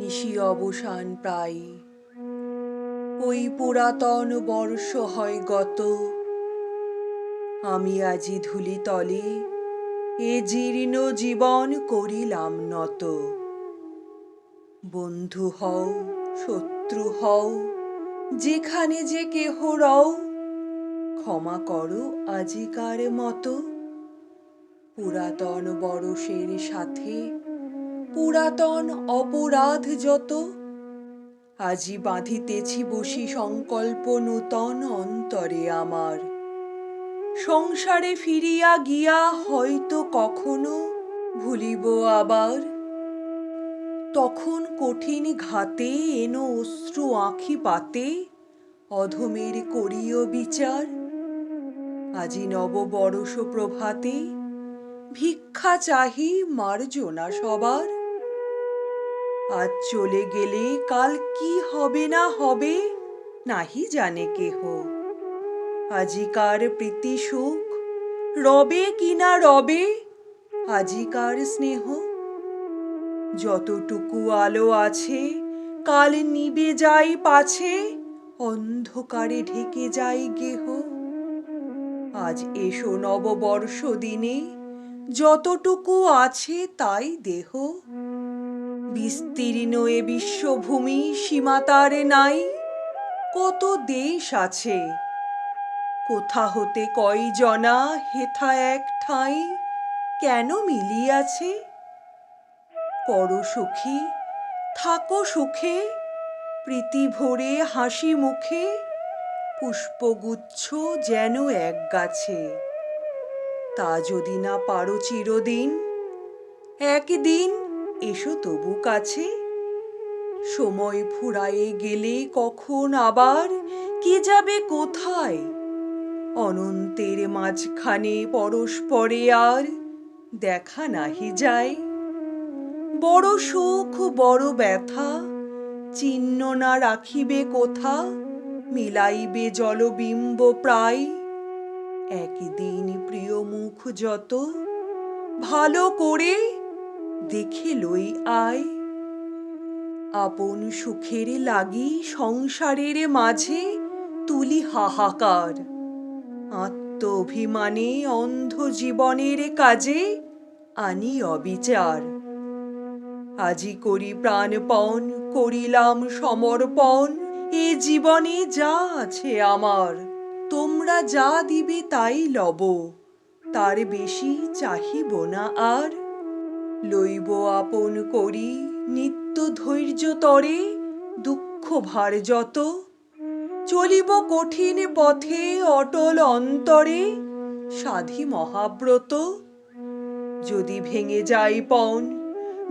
নিশি অবসান প্রায়। ওই পুরাতন বর্ষ হয় গত। আমি আজি ধুলি তলে এ জীর্ণ জীবন করিলাম নত। বন্ধু হও, শত্রু হও, যেখানে যে কেহ রও, ক্ষমা করো আজিকার মতো। পুরাতন বরষের সাথে পুরাতন অপরাধ যত, আজি বাঁধিতেছি বসি সংকল্প নূতন অন্তরে আমার। সংসারে ফিরিয়া গিয়া হয়তো কখনো ভুলিব আবার। তখন কঠিন ঘাতে এনো অশ্রু আঁখি পাতে, অধমের করিও বিচার। আজি নব বরষ প্রভাতে ভিক্ষা চাহি মার্জনা সবার। আজ চলে গেলে কাল কি হবে না হবে নাহি জানে কেহ। আজিকার প্রীতি সুখ রবে কিনা রবে আজিকার স্নেহ। যতটুকু আলো আছে কাল নিবে যাই পাছে, অন্ধকারে ঢেকে যাই গেহ। আজ এসো নববর্ষ দিনে, যতটুকু আছে তাই দেহ। বিস্তীর্ণ এ বিশ্বভূমি সীমাতারে নাই। কত দেশ আছে? কোথা হতে কয় জনা, হেথা এক ঠাঁই কেন মিলিয়াছে? করো সুখী, থাকো সুখে, প্রীতি ভরে হাসি মুখে, পুষ্পগুচ্ছ যেন এক গাছে। তা যদি না পারো চিরদিন, একদিন এসো তবু কাছে। সময় ফুরায়ে গেলে কখন আবার? কে যাবে কোথায়? অনন্তের মাঝখানে পরস্পরে আর দেখা নাহি যায়। বড় সুখ, বড় ব্যথা, চিহ্ন না রাখিবে কোথা? মিলাইবে জলবিম্ব প্রায়। একদিন প্রিয় মুখ যত ভালো করে দেখে লই আয়। আপন সুখের লাগি সংসারের মাঝে তুলি হাহাকার। আত্ম অভিমানে অন্ধ জীবনের কাজে আনি অবিচার। আজি করি প্রাণপণ, করিলাম সমর্পণ, এ জীবনে যা আছে আমার। তোমরা যা দিবে তাই লব, তার বেশি চাহিব না আর। লইব আপন করি, নিত্য ধৈর্য তরে, দুঃখ ভার যত। চলিব কঠিন পথে, অটল অন্তরে, সাধি মহাব্রত। যদি ভেঙে যাই পণ,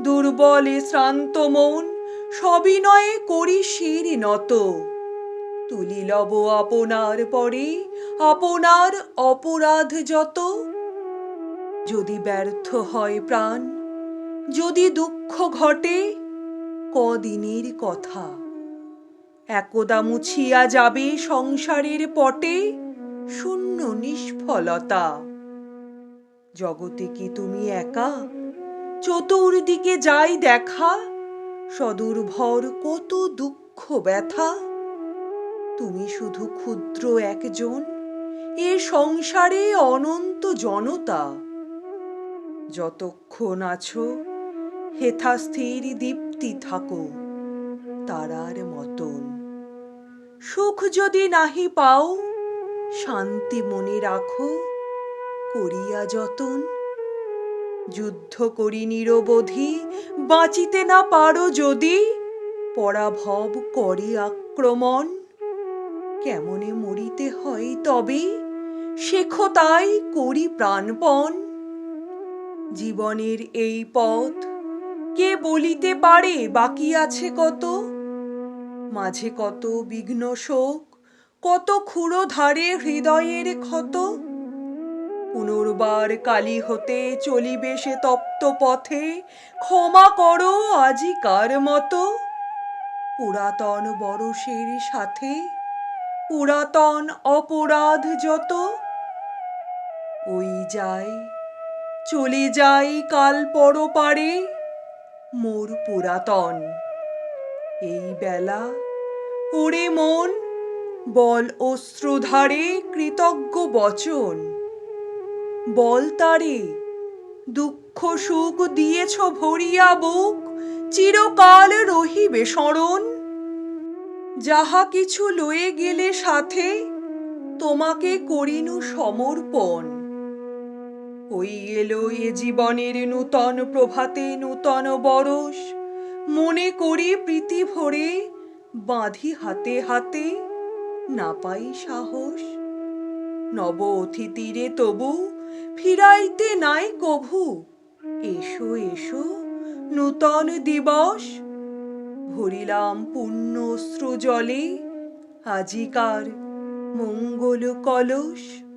দুর্বলে শ্রান্ত মন সবিনয়ে করি শির নত। তুলি লব আপনার পরে, আপনার অপরাধ যত। যদি ব্যর্থ হয় প্রাণ যদি দুঃখ ঘটে, কদিনের কথা? একদা মুছিয়া যাবে সংসারের পটে শূন্য নিষ্ফলতা। জগতে কি তুমি একা? চতুর্দিকে যাই দেখা, সদুর্ভর কত দুঃখ ব্যথা? তুমি শুধু ক্ষুদ্র একজন, এ সংসারে অনন্ত জনতা। যতক্ষণ আছো হেথা স্থির দীপ্তি থাকো তারার মতন। সুখ যদি নাহি পাও, শান্তি মনে রাখো, করিয়া যতন। যুদ্ধ করি নিরবধি, বাঁচিতে না পারো যদি, পরাভব করি আক্রমণ। কেমনে মরিতে হয় তবে, শেখো তাই করি প্রাণপণ। জীবনের এই পথ কে বলিতে পারে? বাকি আছে কত? মাঝে কত বিঘ্ন শোক, কত ক্ষুরো ধারে হৃদয়ের ক্ষত? পুনর্বার কালী হতে চলিবে সে তপ্ত পথে, ক্ষমা করো আজিকার মতো। পুরাতন বরষের সাথে, পুরাতন অপরাধ যত। ওই যায় চলে যাই কাল পরপারে। মোর পুরাতন। এই বেলা ওরে মন, বল অশ্রুধারে কৃতজ্ঞ বচন। বল তারে, দুঃখ সুখ দিয়েছ ভরিয়া বুক, চিরকাল রহিবে স্মরণ। যাহা কিছু লয়ে গেলে সাথে, তোমাকে করিনু সমর্পণ। ওই এলো এ জীবনের নূতন প্রভাতে নূতন বরস। মনে করি প্রীতি ভরে বাঁধি হাতে হাতে না পাই সাহস। নব অতিথিরে তবু ফিরাইতে নাই কভু। এসো এসো, নূতন দিবস। ভরিলাম পুণ্য জলে। আজিকার মঙ্গল কলস।